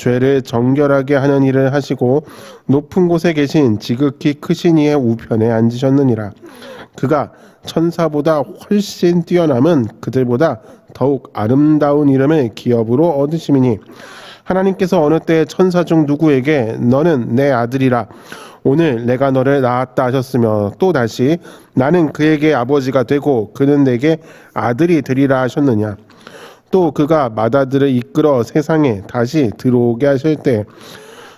죄를 정결하게 하는 일을 하시고 높은 곳에 계신 지극히 크신 이의 우편에 앉으셨느니라. 그가 천사보다 훨씬 뛰어남은 그들보다 더욱 아름다운 이름을 기업으로 얻으심이니 하나님께서 어느 때 천사 중 누구에게 너는 내 아들이라 오늘 내가 너를 낳았다 하셨으며 또 다시 나는 그에게 아버지가 되고 그는 내게 아들이 되리라 하셨느냐 또 그가 마다들을 이끌어 세상에 다시 들어오게 하실 때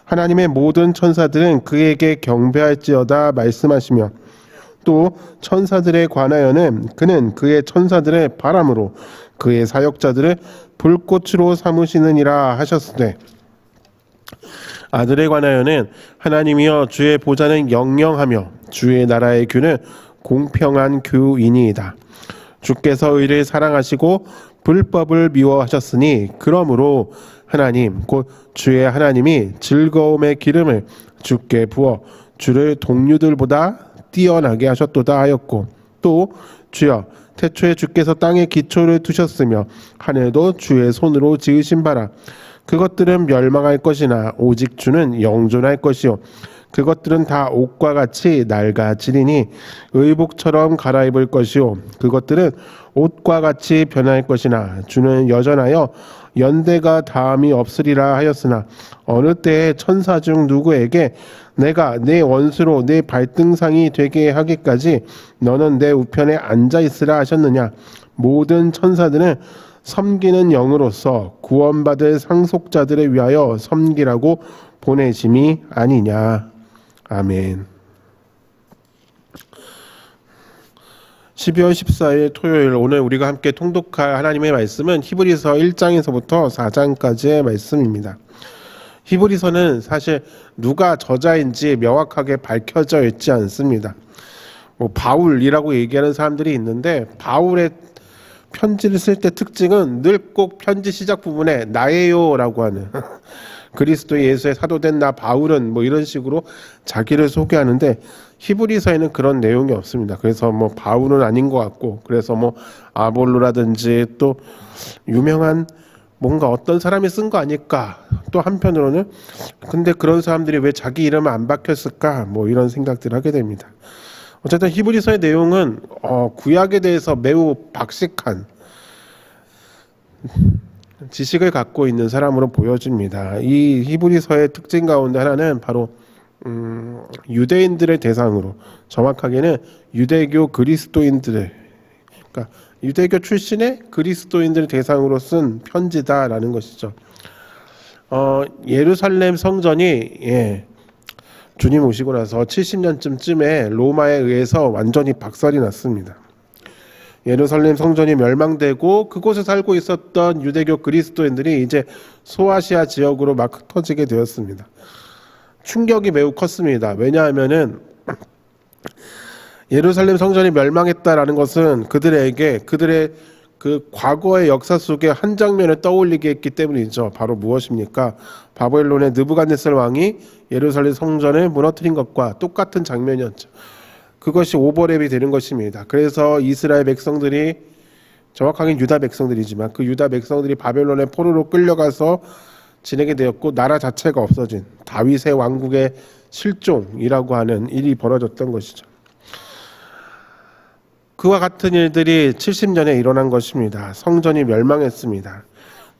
하나님의 모든 천사들은 그에게 경배할지어다 말씀하시며 또 천사들에 관하여는 그는 그의 천사들의 바람으로 그의 사역자들을 불꽃으로 삼으시느니라 하셨으되 아들에 관하여는 하나님이여 주의 보좌는 영영하며 주의 나라의 규는 공평한 규이니이다. 주께서 의를 사랑하시고 불법을 미워하셨으니 그러므로 하나님 곧 주의 하나님이 즐거움의 기름을 주께 부어 주를 동류들보다 뛰어나게 하셨도다 하였고 또 주여 태초에 주께서 땅에 기초를 두셨으며 하늘도 주의 손으로 지으신 바라. 그것들은 멸망할 것이나 오직 주는 영존할 것이요. 그것들은 다 옷과 같이 낡아지리니 의복처럼 갈아입을 것이요. 그것들은 옷과 같이 변할 것이나 주는 여전하여 연대가 다함이 없으리라 하였으나 어느 때에 천사 중 누구에게 내가 내 원수로 내 발등상이 되게 하기까지 너는 내 우편에 앉아 있으라 하셨느냐 모든 천사들은 섬기는 영으로서 구원받을 상속자들을 위하여 섬기라고 보내심이 아니냐. 아멘. 12월 14일 토요일 오늘 우리가 함께 통독할 하나님의 말씀은 히브리서 1장에서부터 4장까지의 말씀입니다. 히브리서는 사실 누가 저자인지 명확하게 밝혀져 있지 않습니다. 뭐 바울이라고 얘기하는 사람들이 있는데 바울의 편지를 쓸 때 특징은 늘 꼭 편지 시작 부분에 나예요라고 하는 그리스도 예수의 사도된 나 바울은 뭐 이런 식으로 자기를 소개하는데 히브리서에는 그런 내용이 없습니다. 그래서 뭐 바울은 아닌 것 같고 그래서 뭐 아볼로라든지 또 유명한 뭔가 어떤 사람이 쓴 거 아닐까 또 한편으로는 근데 그런 사람들이 왜 자기 이름을 안 박혔을까 뭐 이런 생각들을 하게 됩니다. 어쨌든 히브리서의 내용은 어, 구약에 대해서 매우 박식한 지식을 갖고 있는 사람으로 보여집니다. 이 히브리서의 특징 가운데 하나는 바로 음, 유대인들을 대상으로 정확하게는 유대교 그리스도인들을 그러니까 유대교 출신의 그리스도인들을 대상으로 쓴 편지다라는 것이죠. 어, 예루살렘 성전이 예, 주님 오시고 나서 70년쯤쯤에 로마에 의해서 완전히 박살이 났습니다. 예루살렘 성전이 멸망되고 그곳에 살고 있었던 유대교 그리스도인들이 이제 소아시아 지역으로 막 흩어지게 되었습니다. 충격이 매우 컸습니다. 왜냐하면은 예루살렘 성전이 멸망했다라는 것은 그들에게 그들의 그 과거의 역사 속에 한 장면을 떠올리게 했기 때문이죠. 바로 무엇입니까? 바벨론의 느부갓네살 왕이 예루살렘 성전을 무너뜨린 것과 똑같은 장면이었죠. 그것이 오버랩이 되는 것입니다. 그래서 이스라엘 백성들이 정확하게 유다 백성들이지만 그 유다 백성들이 바벨론의 포로로 끌려가서 지내게 되었고 나라 자체가 없어진 다윗의 왕국의 실종이라고 하는 일이 벌어졌던 것이죠. 그와 같은 일들이 70년에 일어난 것입니다. 성전이 멸망했습니다.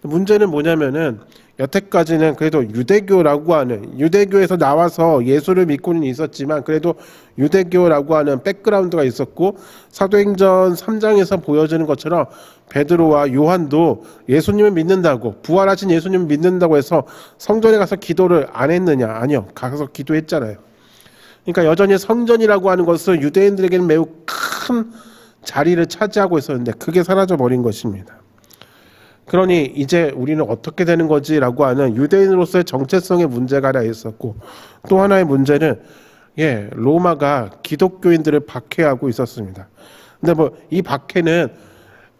문제는 뭐냐면은 여태까지는 그래도 유대교라고 하는 유대교에서 나와서 예수를 믿고는 있었지만 그래도 유대교라고 하는 백그라운드가 있었고 사도행전 3장에서 보여지는 것처럼 베드로와 요한도 예수님을 믿는다고 부활하신 예수님을 믿는다고 해서 성전에 가서 기도를 안 했느냐 아니요 가서 기도했잖아요. 그러니까 여전히 성전이라고 하는 것은 유대인들에게는 매우 큰 자리를 차지하고 있었는데 그게 사라져 버린 것입니다. 그러니 이제 우리는 어떻게 되는 거지라고 하는 유대인으로서의 정체성의 문제가 하나 있었고 또 하나의 문제는 예 로마가 기독교인들을 박해하고 있었습니다. 근데 뭐 이 박해는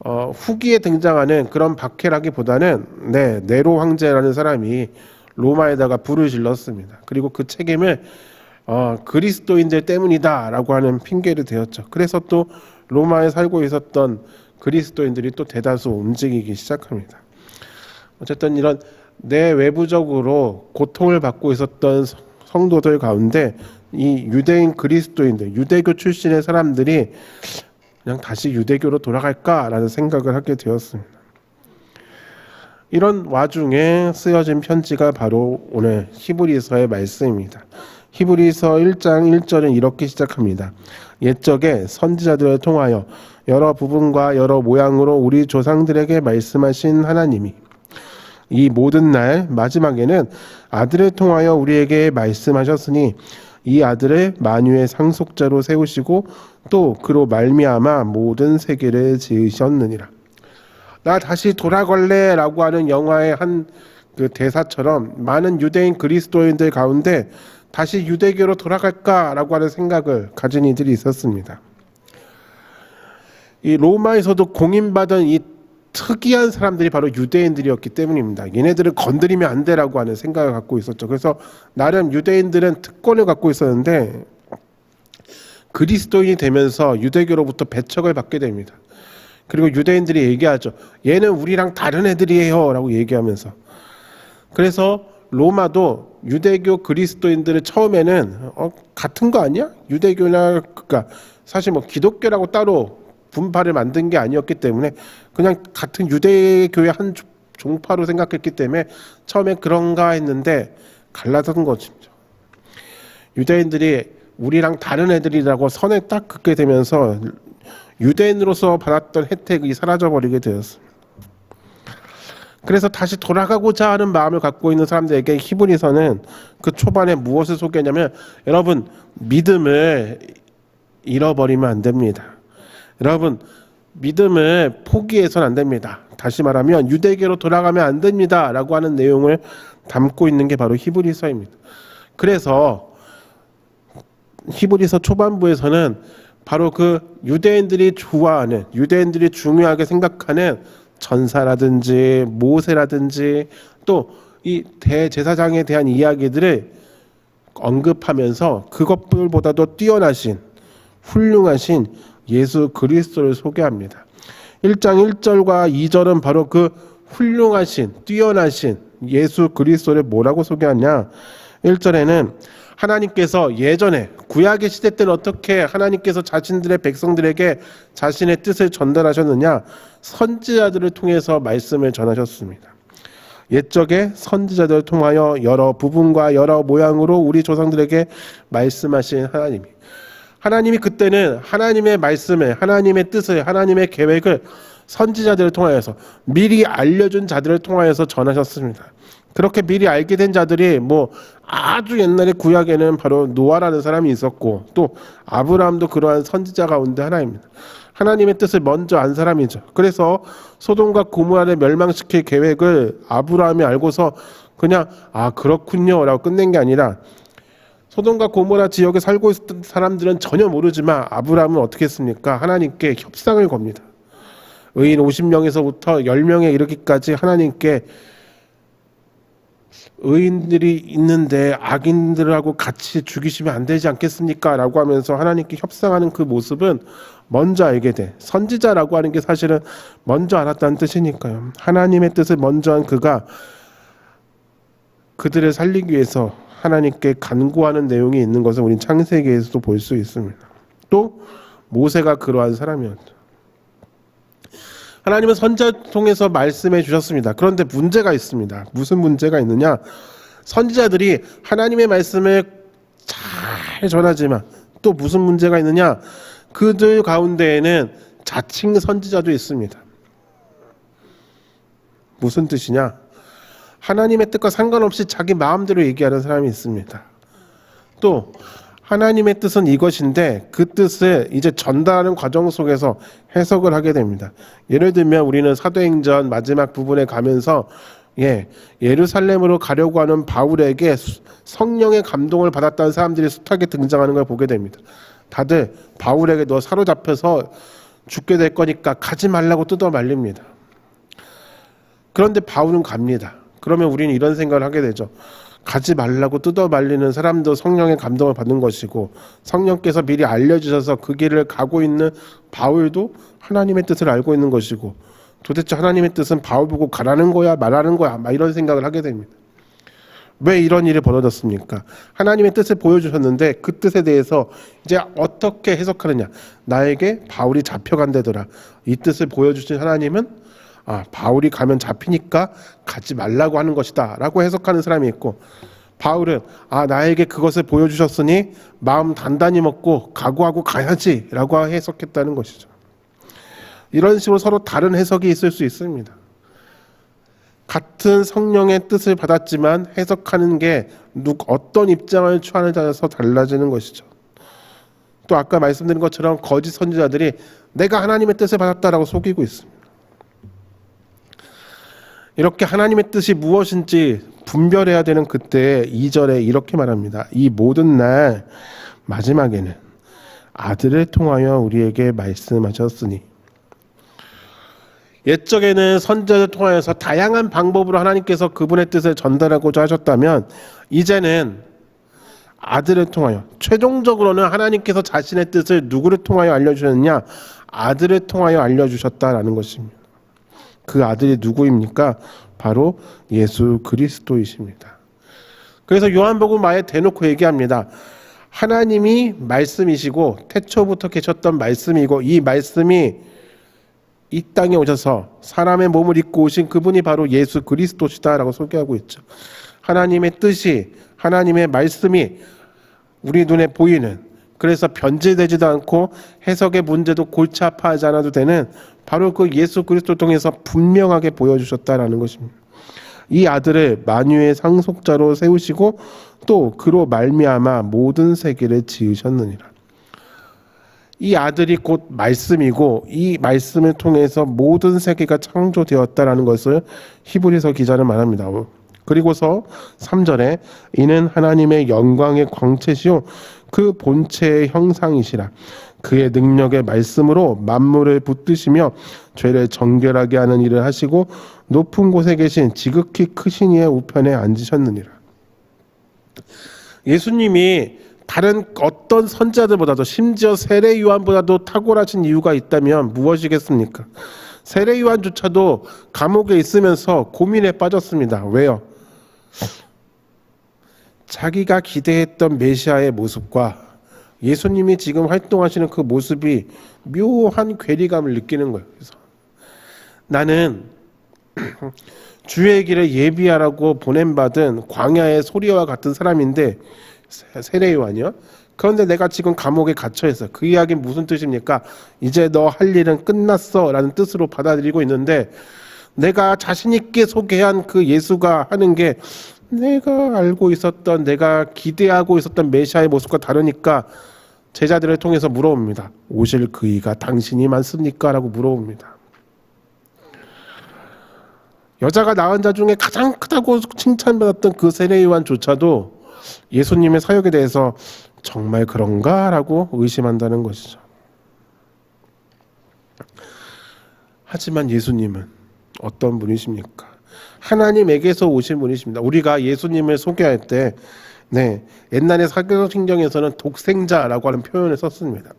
어, 후기에 등장하는 그런 박해라기보다는 네 네로 황제라는 사람이 로마에다가 불을 질렀습니다. 그리고 그 책임을 어, 그리스도인들 때문이다라고 하는 핑계를 대었죠. 그래서 또 로마에 살고 있었던 그리스도인들이 또 대다수 움직이기 시작합니다. 어쨌든 이런 내 외부적으로 고통을 받고 있었던 성- 성도들 가운데 이 유대인 그리스도인들, 유대교 출신의 사람들이 그냥 다시 유대교로 돌아갈까라는 생각을 하게 되었습니다. 이런 와중에 쓰여진 편지가 바로 오늘 히브리서의 말씀입니다. 히브리서 1장 1절은 이렇게 시작합니다. 옛적에 선지자들을 통하여 여러 부분과 여러 모양으로 우리 조상들에게 말씀하신 하나님이 이 모든 날 마지막에는 아들을 통하여 우리에게 말씀하셨으니 이 아들을 만유의 상속자로 세우시고 또 그로 말미암아 모든 세계를 지으셨느니라. 나 다시 돌아갈래라고 하는 영화의 한 그 대사처럼 많은 유대인 그리스도인들 가운데 다시 유대교로 돌아갈까라고 하는 생각을 가진 이들이 있었습니다. 이 로마에서도 공인받은 이 특이한 사람들이 바로 유대인들이었기 때문입니다. 얘네들을 건드리면 안 되라고 하는 생각을 갖고 있었죠. 그래서 나름 유대인들은 특권을 갖고 있었는데 그리스도인이 되면서 유대교로부터 배척을 받게 됩니다. 그리고 유대인들이 얘기하죠. 얘는 우리랑 다른 애들이에요 라고 얘기하면서 그래서 로마도 유대교 그리스도인들을 처음에는 어, 같은 거 아니야? 유대교나 그러니까 사실 뭐 기독교라고 따로 분파를 만든 게 아니었기 때문에 그냥 같은 유대교의 한 조- 종파로 생각했기 때문에 처음에 그런가 했는데 갈라선 거죠. 유대인들이 우리랑 다른 애들이라고 선에 딱 긋게 되면서 유대인으로서 받았던 혜택이 사라져 버리게 되었습니다. 그래서 다시 돌아가고자 하는 마음을 갖고 있는 사람들에게 히브리서는 그 초반에 무엇을 소개하냐면 여러분 믿음을 잃어버리면 안 됩니다. 여러분 믿음을 포기해서는 안 됩니다. 다시 말하면 유대교로 돌아가면 안 됩니다라고 하는 내용을 담고 있는 게 바로 히브리서입니다. 그래서 히브리서 초반부에서는 바로 그 유대인들이 좋아하는 유대인들이 중요하게 생각하는 전사라든지 모세라든지 또 이 대제사장에 대한 이야기들을 언급하면서 그것들보다도 뛰어나신 훌륭하신 예수 그리스도를 소개합니다. 1장 1절과 2절은 바로 그 훌륭하신 뛰어나신 예수 그리스도를 뭐라고 소개하냐? 1절에는 하나님께서 예전에 구약의 시대 때는 어떻게 하나님께서 자신들의 백성들에게 자신의 뜻을 전달하셨느냐? 선지자들을 통해서 말씀을 전하셨습니다. 옛적에 선지자들을 통하여 여러 부분과 여러 모양으로 우리 조상들에게 말씀하신 하나님이 하나님이 그때는 하나님의 말씀을 하나님의 뜻을 하나님의 계획을 선지자들을 통하여서 미리 알려준 자들을 통하여서 전하셨습니다. 그렇게 미리 알게 된 자들이 뭐 아주 옛날에 구약에는 바로 노아라는 사람이 있었고 또 아브라함도 그러한 선지자 가운데 하나입니다. 하나님의 뜻을 먼저 안 사람이죠. 그래서 소돔과 고모라를 멸망시킬 계획을 아브라함이 알고서 그냥 아 그렇군요라고 끝낸 게 아니라 소돔과 고모라 지역에 살고 있었던 사람들은 전혀 모르지만 아브라함은 어떻게 했습니까? 하나님께 협상을 겁니다. 의인 50명에서부터 10명에 이르기까지 하나님께 의인들이 있는데 악인들하고 같이 죽이시면 안 되지 않겠습니까? 라고 하면서 하나님께 협상하는 그 모습은 먼저 알게 돼. 선지자라고 하는 게 사실은 먼저 알았다는 뜻이니까요. 하나님의 뜻을 먼저 한 그가 그들을 살리기 위해서 하나님께 간구하는 내용이 있는 것을 우리 창세기에서도 볼 수 있습니다. 또 모세가 그러한 사람이었죠. 하나님은 선지자 통해서 말씀해 주셨습니다. 그런데 문제가 있습니다. 무슨 문제가 있느냐? 선지자들이 하나님의 말씀을 잘 전하지만 또 무슨 문제가 있느냐? 그들 가운데에는 자칭 선지자도 있습니다. 무슨 뜻이냐? 하나님의 뜻과 상관없이 자기 마음대로 얘기하는 사람이 있습니다. 또 하나님의 뜻은 이것인데 그 뜻을 이제 전달하는 과정 속에서 해석을 하게 됩니다. 예를 들면 우리는 사도행전 마지막 부분에 가면서 예, 예루살렘으로 가려고 하는 바울에게 수- 성령의 감동을 받았다는 사람들이 숱하게 등장하는 걸 보게 됩니다. 다들 바울에게 너 사로잡혀서 죽게 될 거니까 가지 말라고 뜯어 말립니다. 그런데 바울은 갑니다. 그러면 우리는 이런 생각을 하게 되죠. 가지 말라고 뜯어 말리는 사람도 성령의 감동을 받는 것이고 성령께서 미리 알려주셔서 그 길을 가고 있는 바울도 하나님의 뜻을 알고 있는 것이고 도대체 하나님의 뜻은 바울 보고 가라는 거야 말하는 거야 막 이런 생각을 하게 됩니다. 왜 이런 일이 벌어졌습니까? 하나님의 뜻을 보여주셨는데 그 뜻에 대해서 이제 어떻게 해석하느냐? 나에게 바울이 잡혀간다더라. 이 뜻을 보여주신 하나님은 아 바울이 가면 잡히니까 가지 말라고 하는 것이다 라고 해석하는 사람이 있고 바울은 아 나에게 그것을 보여주셨으니 마음 단단히 먹고 각오하고 가야지 라고 해석했다는 것이죠. 이런 식으로 서로 다른 해석이 있을 수 있습니다. 같은 성령의 뜻을 받았지만 해석하는 게 누 어떤 입장을 취하느냐에 따라서 달라지는 것이죠. 또 아까 말씀드린 것처럼 거짓 선지자들이 내가 하나님의 뜻을 받았다라고 속이고 있습니다. 이렇게 하나님의 뜻이 무엇인지 분별해야 되는 그때 2절에 이렇게 말합니다. 이 모든 날 마지막에는 아들을 통하여 우리에게 말씀하셨으니 옛적에는 선제를 통하여서 다양한 방법으로 하나님께서 그분의 뜻을 전달하고자 하셨다면 이제는 아들을 통하여 최종적으로는 하나님께서 자신의 뜻을 누구를 통하여 알려주셨느냐 아들을 통하여 알려주셨다라는 것입니다. 그 아들이 누구입니까? 바로 예수 그리스도이십니다. 그래서 요한복음 아예 대놓고 얘기합니다. 하나님이 말씀이시고 태초부터 계셨던 말씀이고 이 말씀이 이 땅에 오셔서 사람의 몸을 입고 오신 그분이 바로 예수 그리스도시다라고 소개하고 있죠. 하나님의 뜻이 하나님의 말씀이 우리 눈에 보이는 그래서 변질되지도 않고 해석의 문제도 골치 아파하지 않아도 되는 바로 그 예수 그리스도 통해서 분명하게 보여주셨다라는 것입니다. 이 아들을 만유의 상속자로 세우시고 또 그로 말미암아 모든 세계를 지으셨느니라. 이 아들이 곧 말씀이고 이 말씀을 통해서 모든 세계가 창조되었다라는 것을 히브리서 기자는 말합니다. 그리고서 3절에 이는 하나님의 영광의 광채시요 그 본체의 형상이시라 그의 능력의 말씀으로 만물을 붙드시며 죄를 정결하게 하는 일을 하시고 높은 곳에 계신 지극히 크신 이의 우편에 앉으셨느니라 예수님이 다른 어떤 선자들보다도 심지어 세례 요한보다도 탁월하신 이유가 있다면 무엇이겠습니까? 세례 요한조차도 감옥에 있으면서 고민에 빠졌습니다. 왜요? 자기가 기대했던 메시아의 모습과 예수님이 지금 활동하시는 그 모습이 묘한 괴리감을 느끼는 거예요. 그래서 나는 주의 길을 예비하라고 보냄받은 광야의 소리와 같은 사람인데 세례 요한이요. 그런데 내가 지금 감옥에 갇혀 있어. 그 이야기는 무슨 뜻입니까? 이제 너 할 일은 끝났어라는 뜻으로 받아들이고 있는데 내가 자신 있게 소개한 그 예수가 하는 게 내가 알고 있었던 내가 기대하고 있었던 메시아의 모습과 다르니까 제자들을 통해서 물어봅니다. 오실 그이가 당신이 많습니까?라고 물어봅니다. 여자가 낳은 자 중에 가장 크다고 칭찬받았던 그 세례 요한조차도 예수님의 사역에 대해서 정말 그런가 라고 의심한다는 것이죠. 하지만 예수님은 어떤 분이십니까? 하나님에게서 오신 분이십니다. 우리가 예수님을 소개할 때, 네, 옛날에 사교신경에서는 독생자라고 하는 표현을 썼습니다.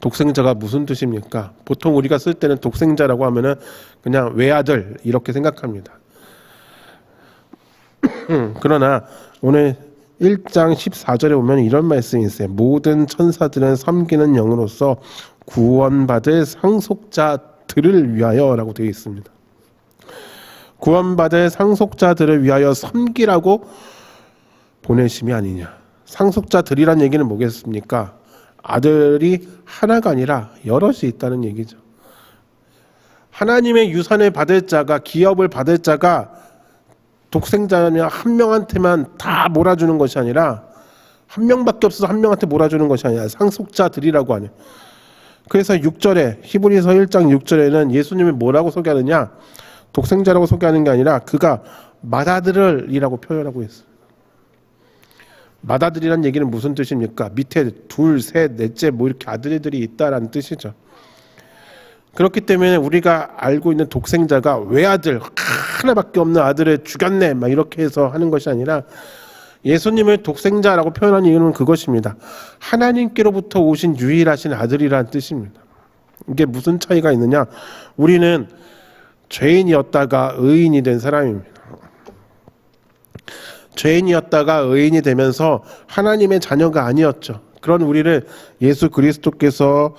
독생자가 무슨 뜻입니까? 보통 우리가 쓸 때는 독생자라고 하면은 그냥 외아들 이렇게 생각합니다. 그러나 오늘 1장 14절에 보면 이런 말씀이 있어요. 모든 천사들은 섬기는 영으로서 구원받을 상속자들을 위하여라고 되어 있습니다. 구원받을 상속자들을 위하여 섬기라고 보내심이 아니냐. 상속자들이란 얘기는 뭐겠습니까? 아들이 하나가 아니라 여럿이 있다는 얘기죠. 하나님의 유산을 받을 자가 기업을 받을 자가 독생자냐 한 명한테만 다 몰아주는 것이 아니라 한 명밖에 없어서 한 명한테 몰아주는 것이 아니라 상속자들이라고 하네. 그래서 6절에 히브리서 1장 6절에는 예수님을 뭐라고 소개하느냐? 독생자라고 소개하는 게 아니라 그가 맏아들을이라고 표현하고 있어요. 맏아들이란 얘기는 무슨 뜻입니까? 밑에 둘, 셋, 넷째 뭐 이렇게 아들들이 있다라는 뜻이죠. 그렇기 때문에 우리가 알고 있는 독생자가 외아들 하나밖에 없는 아들을 죽였네 막 이렇게 해서 하는 것이 아니라 예수님을 독생자라고 표현한 이유는 그것입니다. 하나님께로부터 오신 유일하신 아들이라는 뜻입니다. 이게 무슨 차이가 있느냐? 우리는 죄인이었다가 의인이 된 사람입니다. 죄인이었다가 의인이 되면서 하나님의 자녀가 아니었죠. 그런 우리를 예수 그리스도께서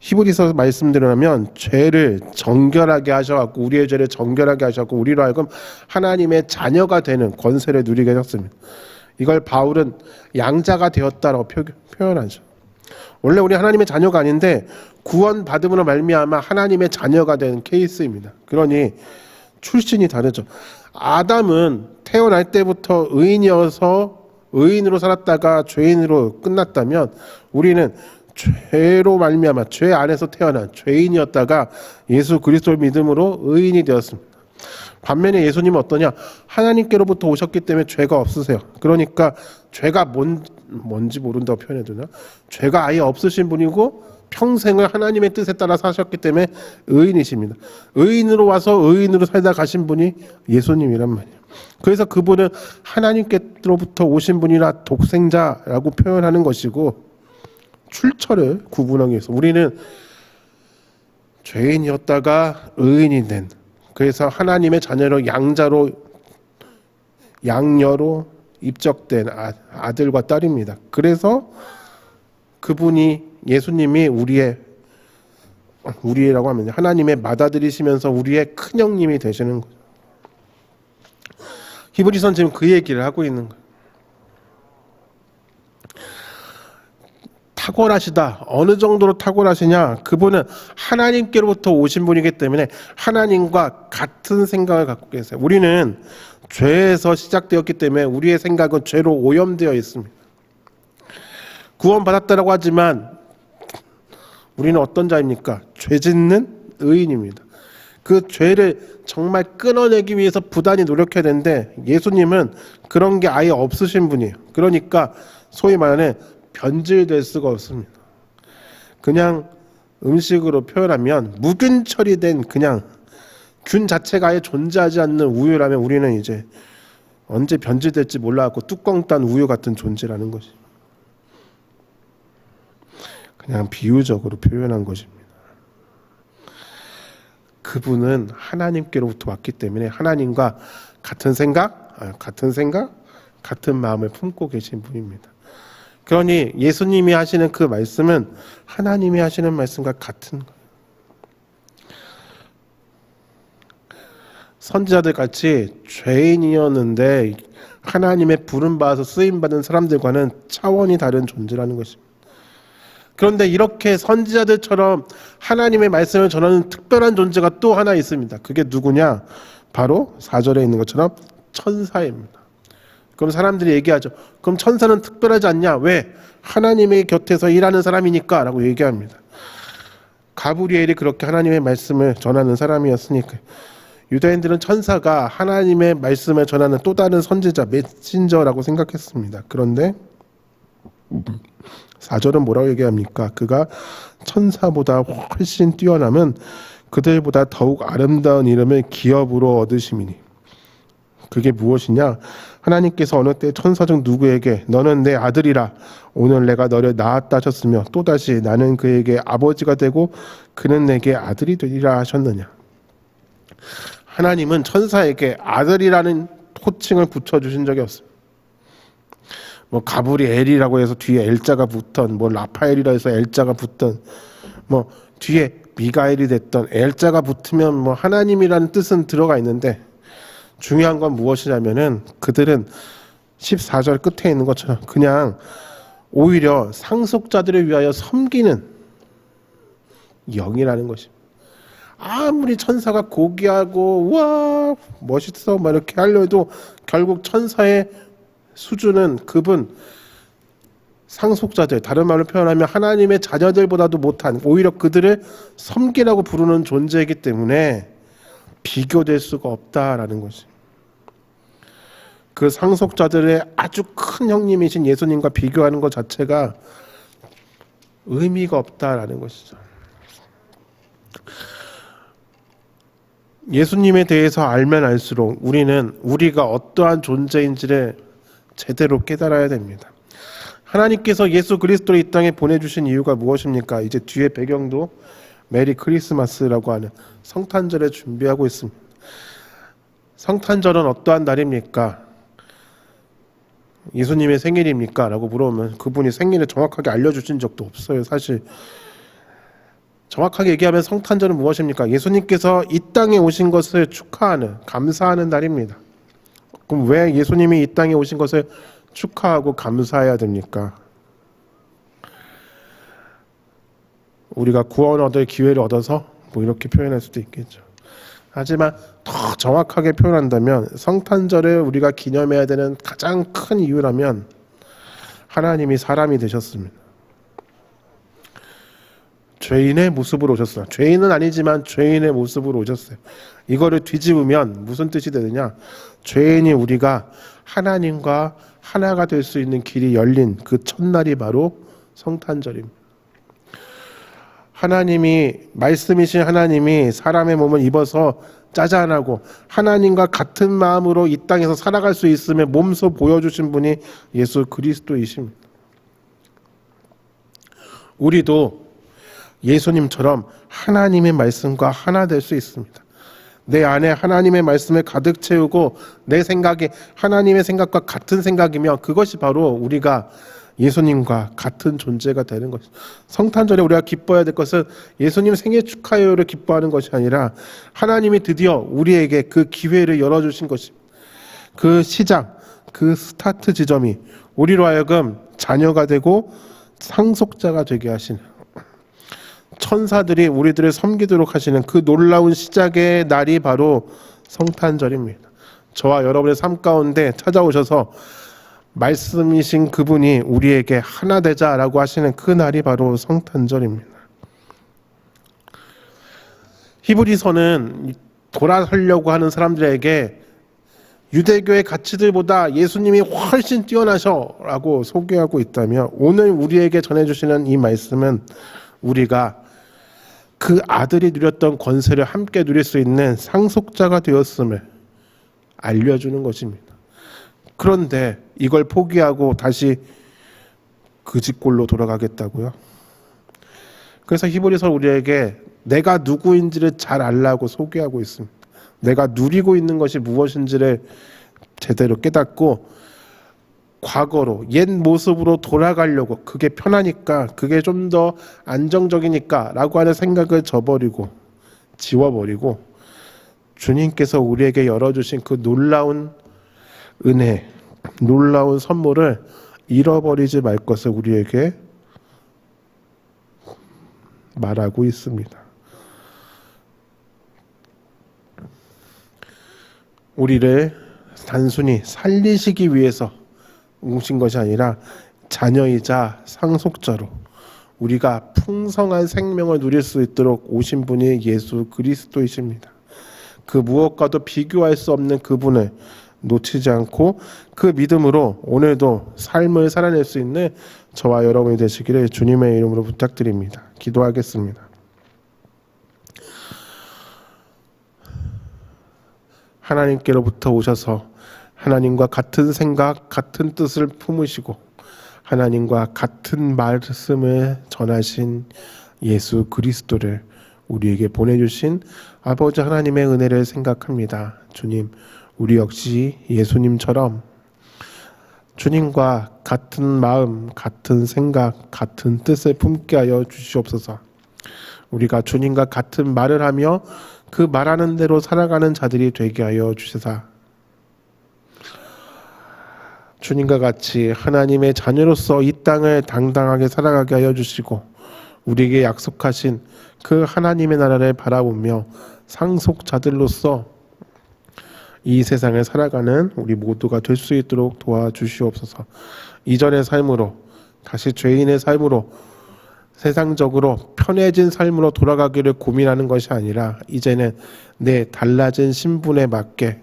히브리서 말씀드리면 죄를 정결하게 하셔갖고 우리의 죄를 정결하게 하셔갖고 우리로 하여금 하나님의 자녀가 되는 권세를 누리게 하셨습니다. 이걸 바울은 양자가 되었다라고 표, 표현하죠. 원래 우리 하나님의 자녀가 아닌데 구원 받음으로 말미암아 하나님의 자녀가 된 케이스입니다. 그러니 출신이 다르죠. 아담은 태어날 때부터 의인이어서 의인으로 살았다가 죄인으로 끝났다면 우리는 죄로 말미암아 죄 안에서 태어난 죄인이었다가 예수 그리스도를 믿음으로 의인이 되었습니다. 반면에 예수님은 어떠냐? 하나님께로부터 오셨기 때문에 죄가 없으세요. 그러니까 죄가 뭔, 뭔지 모른다고 표현해야 되나? 죄가 아예 없으신 분이고 평생을 하나님의 뜻에 따라 사셨기 때문에 의인이십니다. 의인으로 와서 의인으로 살다 가신 분이 예수님이란 말이에요. 그래서 그분은 하나님께로부터 오신 분이라 독생자라고 표현하는 것이고 출처를 구분하기 위해서 우리는 죄인이었다가 의인이 된 그래서 하나님의 자녀로 양자로 양녀로 입적된 아- 아들과 딸입니다. 그래서 그분이 예수님이 우리의 우리라고 하면 하나님의 맏아들이시면서 우리의 큰 형님이 되시는 거죠. 히브리선 지금 그 얘기를 하고 있는 거예요. 탁월하시다. 어느 정도로 탁월하시냐? 그분은 하나님께로부터 오신 분이기 때문에 하나님과 같은 생각을 갖고 계세요. 우리는 죄에서 시작되었기 때문에 우리의 생각은 죄로 오염되어 있습니다. 구원받았다라고 하지만 우리는 어떤 자입니까? 죄 짓는 의인입니다. 그 죄를 정말 끊어내기 위해서 부단히 노력해야 되는데 예수님은 그런 게 아예 없으신 분이에요. 그러니까 소위 말하는 변질될 수가 없습니다. 그냥 음식으로 표현하면 무균 처리된 그냥 균 자체가 아예 존재하지 않는 우유라면 우리는 이제 언제 변질될지 몰라갖고 뚜껑 딴 우유 같은 존재라는 것이 그냥 비유적으로 표현한 것입니다. 그분은 하나님께로부터 왔기 때문에 하나님과 같은 생각, 아, 같은 생각, 같은 마음을 품고 계신 분입니다. 그러니 예수님이 하시는 그 말씀은 하나님이 하시는 말씀과 같은. 선지자들 같이 죄인이었는데 하나님의 부름 받아서 쓰임 받은 사람들과는 차원이 다른 존재라는 것입니다. 그런데 이렇게 선지자들처럼 하나님의 말씀을 전하는 특별한 존재가 또 하나 있습니다. 그게 누구냐? 바로 4절에 있는 것처럼 천사입니다. 그럼 사람들이 얘기하죠. 그럼 천사는 특별하지 않냐? 왜? 하나님의 곁에서 일하는 사람이니까 라고 얘기합니다. 가브리엘이 그렇게 하나님의 말씀을 전하는 사람이었으니까. 유다인들은 천사가 하나님의 말씀을 전하는 또 다른 선지자, 메신저라고 생각했습니다. 그런데 4절은 뭐라고 얘기합니까? 그가 천사보다 훨씬 뛰어남은 그들보다 더욱 아름다운 이름을 기업으로 얻으심이니. 그게 무엇이냐? 하나님께서 어느 때 천사 중 누구에게 너는 내 아들이라 오늘 내가 너를 낳았다 하셨으며 또다시 나는 그에게 아버지가 되고 그는 내게 아들이 되리라 하셨느냐? 하나님은 천사에게 아들이라는 호칭을 붙여주신 적이 없습니다. 뭐 가브리엘이라고 해서 뒤에 엘자가 붙던 뭐 라파엘이라 해서 엘자가 붙던 뭐 뒤에 미가엘이 됐던 엘자가 붙으면 뭐 하나님이라는 뜻은 들어가 있는데 중요한 건 무엇이냐면은 그들은 14절 끝에 있는 것처럼 그냥 오히려 상속자들을 위하여 섬기는 영이라는 것입니다. 아무리 천사가 고귀하고 와 멋있어 막 이렇게 하려 해도 결국 천사의 수준은 그분 상속자들 다른 말로 표현하면 하나님의 자녀들보다도 못한 오히려 그들을 섬기라고 부르는 존재이기 때문에 비교될 수가 없다라는 것이. 그 상속자들의 아주 큰 형님이신 예수님과 비교하는 것 자체가 의미가 없다라는 것이죠. 예수님에 대해서 알면 알수록 우리는 우리가 어떠한 존재인지를 제대로 깨달아야 됩니다. 하나님께서 예수 그리스도를 이 땅에 보내주신 이유가 무엇입니까? 이제 뒤에 배경도 메리 크리스마스라고 하는 성탄절을 준비하고 있습니다. 성탄절은 어떠한 날입니까? 예수님의 생일입니까? 라고 물어보면 그분이 생일을 정확하게 알려주신 적도 없어요. 사실 정확하게 얘기하면 성탄절은 무엇입니까? 예수님께서 이 땅에 오신 것을 축하하는, 감사하는 날입니다. 그럼 왜 예수님이 이 땅에 오신 것을 축하하고 감사해야 됩니까? 우리가 구원 얻을 기회를 얻어서 뭐 이렇게 표현할 수도 있겠죠. 하지만 더 정확하게 표현한다면 성탄절을 우리가 기념해야 되는 가장 큰 이유라면 하나님이 사람이 되셨습니다. 죄인의 모습으로 오셨어요. 죄인은 아니지만 죄인의 모습으로 오셨어요. 이거를 뒤집으면 무슨 뜻이 되느냐? 죄인이 우리가 하나님과 하나가 될 수 있는 길이 열린 그 첫날이 바로 성탄절입니다. 하나님이 말씀이신 하나님이 사람의 몸을 입어서 짜잔하고 하나님과 같은 마음으로 이 땅에서 살아갈 수 있음을 몸소 보여주신 분이 예수 그리스도이십니다. 우리도 예수님처럼 하나님의 말씀과 하나 될 수 있습니다. 내 안에 하나님의 말씀을 가득 채우고 내 생각이 하나님의 생각과 같은 생각이면 그것이 바로 우리가 예수님과 같은 존재가 되는 것이 성탄절에 우리가 기뻐해야 될 것은 예수님 생일 축하해요를 기뻐하는 것이 아니라 하나님이 드디어 우리에게 그 기회를 열어주신 것이 그 시작 그 스타트 지점이 우리로 하여금 자녀가 되고 상속자가 되게 하시는 천사들이 우리들을 섬기도록 하시는 그 놀라운 시작의 날이 바로 성탄절입니다. 저와 여러분의 삶 가운데 찾아오셔서 말씀이신 그분이 우리에게 하나 되자라고 하시는 그 날이 바로 성탄절입니다. 히브리서는 돌아서려고 하는 사람들에게 유대교의 가치들보다 예수님이 훨씬 뛰어나셔라고 소개하고 있다며 오늘 우리에게 전해주시는 이 말씀은 우리가 그 아들이 누렸던 권세를 함께 누릴 수 있는 상속자가 되었음을 알려주는 것입니다. 그런데 이걸 포기하고 다시 그 집골로 돌아가겠다고요? 그래서 히브리서 우리에게 내가 누구인지를 잘 알라고 소개하고 있습니다. 내가 누리고 있는 것이 무엇인지를 제대로 깨닫고 과거로 옛 모습으로 돌아가려고 그게 편하니까 그게 좀 더 안정적이니까라고 하는 생각을 저버리고 지워버리고 주님께서 우리에게 열어주신 그 놀라운 은혜, 놀라운 선물을 잃어버리지 말 것을 우리에게 말하고 있습니다. 우리를 단순히 살리시기 위해서 오신 것이 아니라 자녀이자 상속자로 우리가 풍성한 생명을 누릴 수 있도록 오신 분이 예수 그리스도이십니다. 그 무엇과도 비교할 수 없는 그분을 놓치지 않고 그 믿음으로 오늘도 삶을 살아낼 수 있는 저와 여러분이 되시기를 주님의 이름으로 부탁드립니다. 기도하겠습니다. 하나님께로부터 오셔서 하나님과 같은 생각, 같은 뜻을 품으시고 하나님과 같은 말씀을 전하신 예수 그리스도를 우리에게 보내주신 아버지 하나님의 은혜를 생각합니다. 주님, 우리 역시 예수님처럼 주님과 같은 마음, 같은 생각, 같은 뜻을 품게 하여 주시옵소서. 우리가 주님과 같은 말을 하며 그 말하는 대로 살아가는 자들이 되게 하여 주시사. 주님과 같이 하나님의 자녀로서 이 땅을 당당하게 살아가게 하여 주시고 우리에게 약속하신 그 하나님의 나라를 바라보며 상속자들로서 이 세상을 살아가는 우리 모두가 될 수 있도록 도와주시옵소서. 이전의 삶으로 다시 죄인의 삶으로 세상적으로 편해진 삶으로 돌아가기를 고민하는 것이 아니라 이제는 내 달라진 신분에 맞게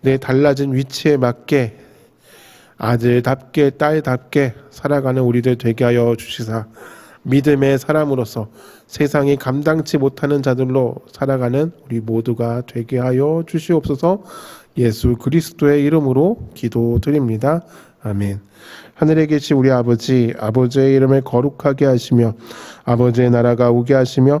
내 달라진 위치에 맞게 아들답게 딸답게 살아가는 우리들 되게 하여 주시사 믿음의 사람으로서 세상이 감당치 못하는 자들로 살아가는 우리 모두가 되게 하여 주시옵소서 예수 그리스도의 이름으로 기도드립니다. 아멘. 하늘에 계신 우리 아버지, 아버지의 이름을 거룩하게 하시며 아버지의 나라가 오게 하시며